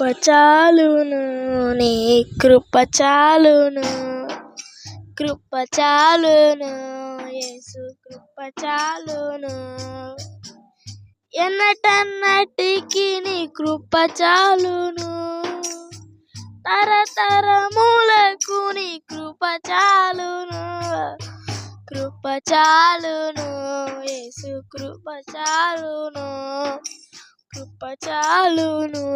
కృప చాలును నీ కృప చాలును. కృప చాలును యేసు కృప చాలును. ఎన్నటన్నటికి నీ కృప చాలును. తరతరములకు నీ కృప చాలును. కృప చాలును యేసు కృప చాలును. కృప చాలును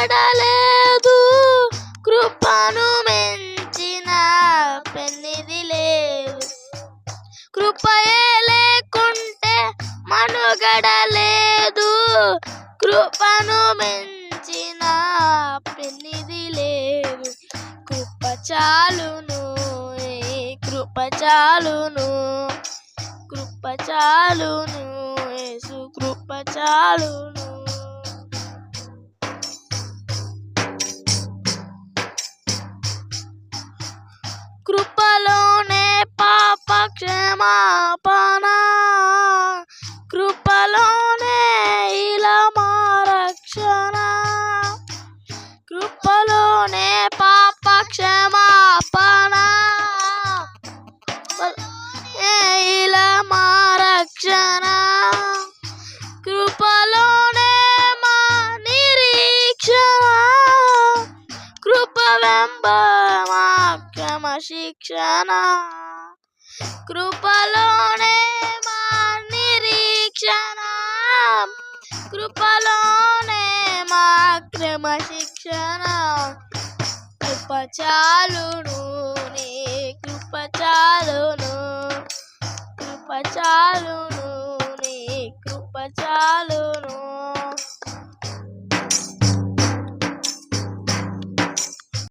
మనుగడ కృపను మించిన పెన్నిది లేదు. కృపయే లేకుంటే మనుగడలేదు. కృపను మించిన పెన్నిది లేదు. కృప చాలును కృప చాలును? కృప చాలును యేసు కృప చాలును? కృపలోనే పాప క్షమాపణ వెంబ శిక్షణ కృపలోనే మా నిరీక్షణ కృపలోనే మా క్రమశిక్షణ కృప చాలును నీ కృప చాలును కృప చాలును నీ కృప చాలు